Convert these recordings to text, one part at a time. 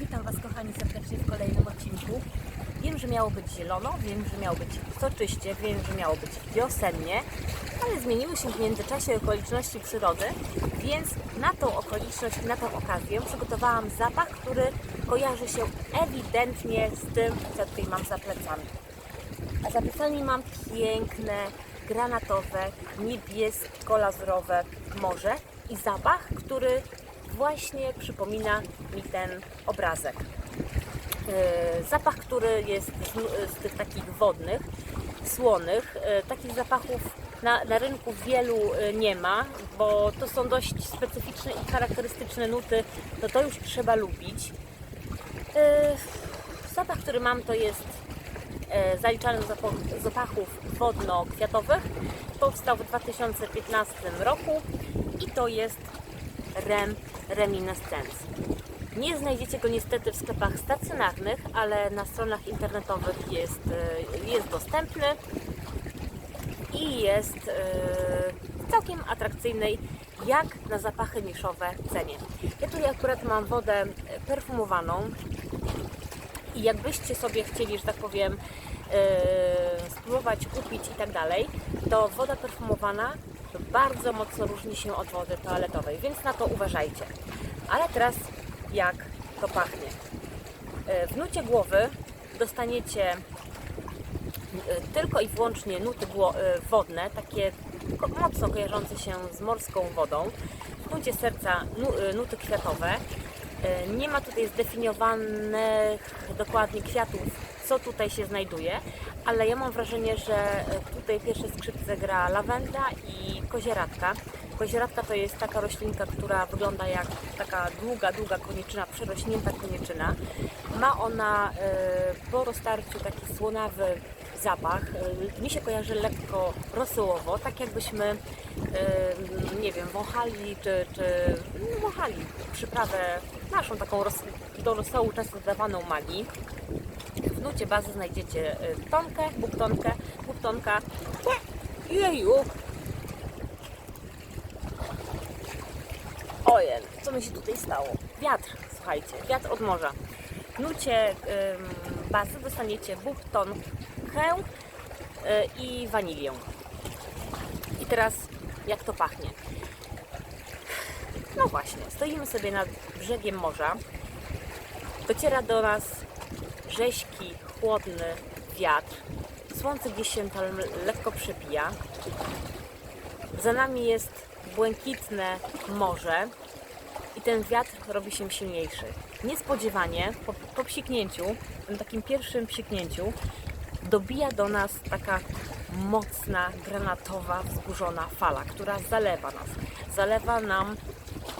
Witam Was kochani serdecznie w kolejnym odcinku. Wiem, że miało być zielono, wiem, że miało być soczyście, wiem, że miało być wiosennie, ale zmieniły się w międzyczasie okoliczności przyrody, więc na tą okoliczność na tą okazję przygotowałam zapach, który kojarzy się ewidentnie z tym, co tutaj mam za plecami. A za plecami mam piękne, granatowe, niebiesko-lazurowe morze i zapach, który właśnie przypomina mi ten obrazek. Yy, Zapach, który jest z, tych takich wodnych, słonych. Yy, Takich zapachów na, na rynku wielu yy, nie ma, bo to są dość specyficzne i charakterystyczne nuty, no to już trzeba lubić. Zapach, który mam, to jest e, zaliczany do zapachów wodno-kwiatowych. Powstał w 2015 roku i to jest Rem Reminiscence. Nie znajdziecie go niestety w sklepach stacjonarnych, ale na stronach internetowych jest, e, jest dostępny i jest e, w całkiem atrakcyjnej jak na zapachy niszowe cenie. Ja tutaj akurat mam wodę perfumowaną i jakbyście sobie chcieli, że tak powiem, yy, spróbować kupić i tak dalej, to woda perfumowana bardzo mocno różni się od wody toaletowej, więc na to uważajcie. Ale teraz jak to pachnie? Yy, W nucie głowy dostaniecie yy, tylko i wyłącznie nuty yy, wodne, takie mocno kojarzące się z morską wodą. W nucie serca nu- nuty kwiatowe. Nie ma tutaj zdefiniowanych dokładnie kwiatów, co tutaj się znajduje, ale ja mam wrażenie, że tutaj pierwsze skrzypce gra lawenda i kozieratka. Kozieratka to jest taka roślinka, która wygląda jak taka długa, długa koniczyna, przerośnięta koniczyna. Ma ona yy, po roztarciu taki słonawy zapach. Yy, Mi się kojarzy lekko rosołowo, tak jakbyśmy, yy, nie wiem, wąchali, czy, czy no, wąchali przyprawę naszą taką ros, do rosołu często dodawaną magii. W nucie bazy znajdziecie tonkę, buktonkę, buktonka. Jeju! Ojej, co mi się tutaj stało? Wiatr, słuchajcie, wiatr od morza. Nucie ym, bazy dostaniecie buktonkę y, i wanilię. I teraz jak to pachnie? No właśnie, stoimy sobie nad brzegiem morza. Dociera do nas rzeźki, chłodny wiatr. Słońce gdzieś się tam lekko przepija. Za nami jest błękitne morze i ten wiatr robi się silniejszy. Niespodziewanie po, po psiknięciu, tym takim pierwszym psiknięciu, dobija do nas taka mocna, granatowa, wzburzona fala, która zalewa nas. Zalewa nam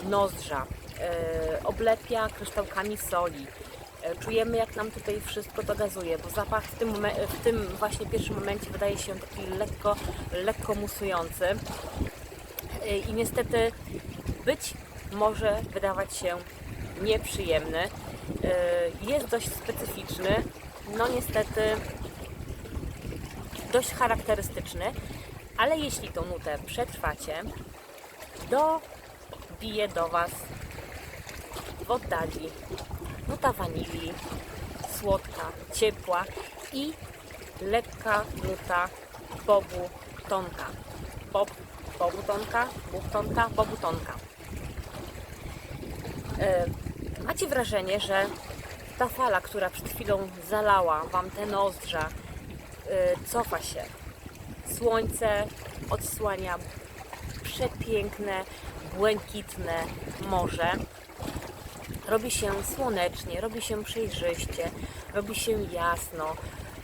nozdrza, e, oblepia kryształkami soli. E, Czujemy, jak nam tutaj wszystko to gazuje, bo zapach w tym, w tym właśnie pierwszym momencie wydaje się taki lekko, lekko musujący. E, I niestety być może wydawać się nieprzyjemny. E, Jest dość specyficzny, no niestety dość charakterystyczny, ale jeśli tą nutę przetrwacie, dobije do Was w oddali nuta wanilii, słodka, ciepła i lekka nuta bobu tonka. Bob, bobu tonka, bób tonka, bobu tonka. E, Macie wrażenie, że ta fala, która przed chwilą zalała Wam te nozdrza, e, cofa się. Słońce odsłania przepiękne, błękitne morze. Robi się słonecznie, robi się przejrzyście, robi się jasno,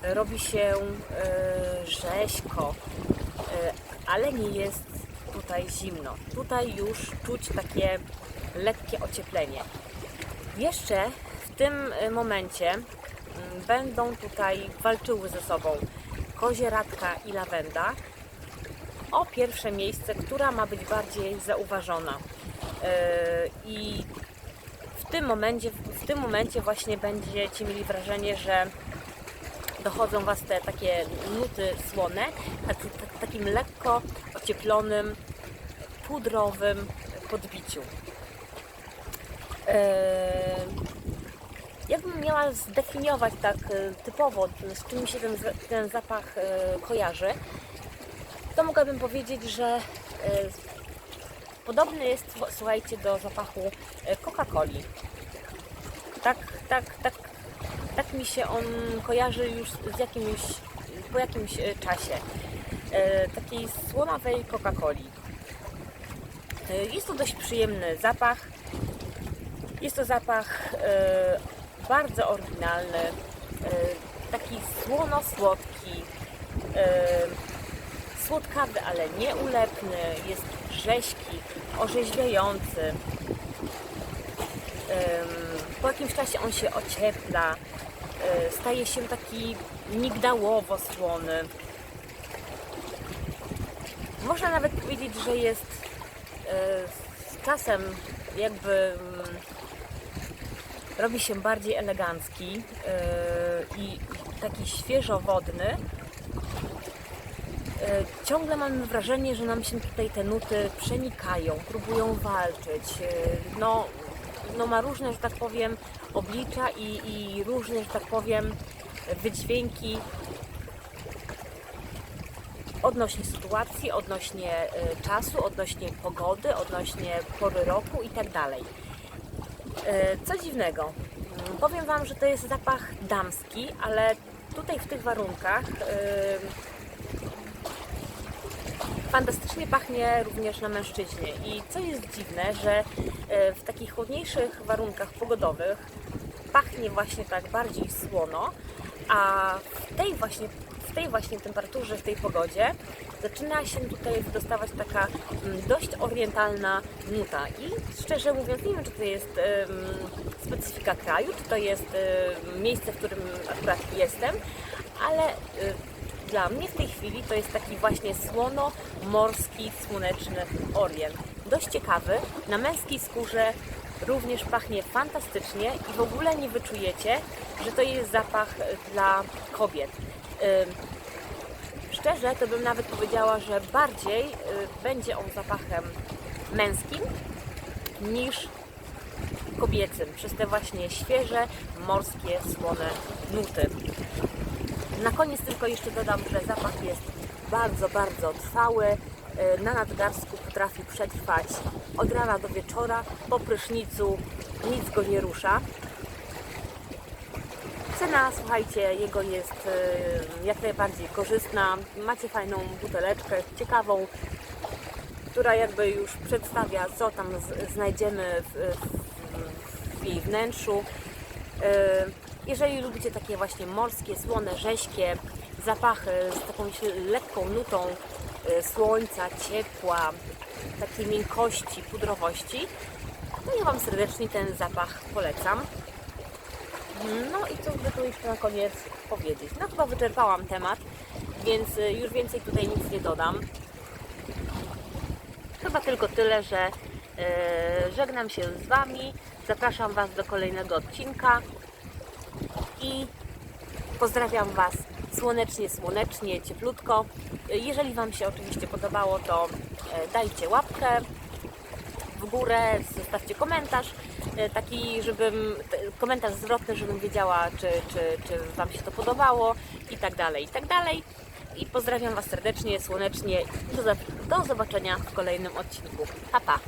robi się e, rzeźko, ale nie jest tutaj zimno. Tutaj już czuć takie lekkie ocieplenie. Jeszcze w tym e, momencie mm, będą tutaj walczyły ze sobą kozieradka i lawenda o pierwsze miejsce, która ma być bardziej zauważona. E, I w tym momencie, w tym momencie właśnie będziecie mieli wrażenie, że dochodzą Was te takie nuty słone, takim lekko ocieplonym, pudrowym podbiciu. Eee, miała zdefiniować tak e, typowo, z czym mi się ten, ten zapach e, kojarzy, to mogłabym powiedzieć, że e, podobny jest, słuchajcie, do zapachu e, Coca-Coli. Tak, tak, tak, tak mi się on kojarzy już z jakimś, po jakimś e, czasie. E, Takiej słonowej Coca-Coli. E, Jest to dość przyjemny zapach. Jest to zapach e, bardzo oryginalny, taki słono-słodki, słodkawy, ale nie ulepny, jest rzeźki, orzeźwiający. Po jakimś czasie on się ociepla, staje się taki migdałowo-słony. Można nawet powiedzieć, że jest e, z czasem jakby mm, robi się bardziej elegancki e, i taki świeżowodny. E, Ciągle mamy wrażenie, że nam się tutaj te nuty przenikają, próbują walczyć. No, no ma różne, że tak powiem, oblicza i, i różne, że tak powiem, wydźwięki odnośnie sytuacji, odnośnie e, czasu, odnośnie pogody, odnośnie pory roku i tak. E, Co dziwnego, mm, powiem Wam, że to jest zapach damski, ale tutaj w tych warunkach fantastycznie pachnie również na mężczyźnie. I co jest dziwne, że e, w takich chłodniejszych warunkach pogodowych pachnie właśnie tak bardziej słono, a w tej właśnie, w tej właśnie temperaturze, w tej pogodzie zaczyna się tutaj dostawać taka mm, dość orientalna nuta. I szczerze mówiąc, nie wiem, czy to jest specyfika kraju, czy to jest miejsce, w którym akurat jestem, ale y, dla mnie w tej chwili to jest taki właśnie słono-morski, słoneczny orient. Dość ciekawy, na męskiej skórze również pachnie fantastycznie i w ogóle nie wyczujecie, że to jest zapach y, dla kobiet. Szczerze, to bym nawet powiedziała, że bardziej y, będzie on zapachem męskim niż kobiecym, przez te właśnie świeże, morskie, słone nuty. Na koniec tylko jeszcze dodam, że zapach jest bardzo, bardzo trwały. E, Na nadgarstku potrafi przetrwać od rana do wieczora. Po prysznicu nic go nie rusza. Cena, słuchajcie, jego jest e, jak najbardziej korzystna. Macie fajną buteleczkę, ciekawą, która jakby już przedstawia, co tam znajdziemy w, w, w jej wnętrzu. E, Jeżeli lubicie takie właśnie morskie, słone, rześkie zapachy z taką lekką nutą e, słońca, ciepła, takiej miękkości, pudrowości, to ja Wam serdecznie ten zapach polecam. No i co by tu jeszcze na koniec powiedzieć? No chyba wyczerpałam temat, więc e, już więcej tutaj nic nie dodam. Chyba tylko tyle, że e, żegnam się z Wami. Zapraszam Was do kolejnego odcinka i pozdrawiam Was słonecznie, słonecznie, cieplutko. E, Jeżeli Wam się oczywiście podobało, to e, dajcie łapkę w górę, zostawcie komentarz e, taki, żebym, komentarz zwrotny, żebym wiedziała, czy, czy, czy Wam się to podobało i tak dalej, i tak dalej. I pozdrawiam Was serdecznie, słonecznie. Do, do zobaczenia w kolejnym odcinku. Pa, pa!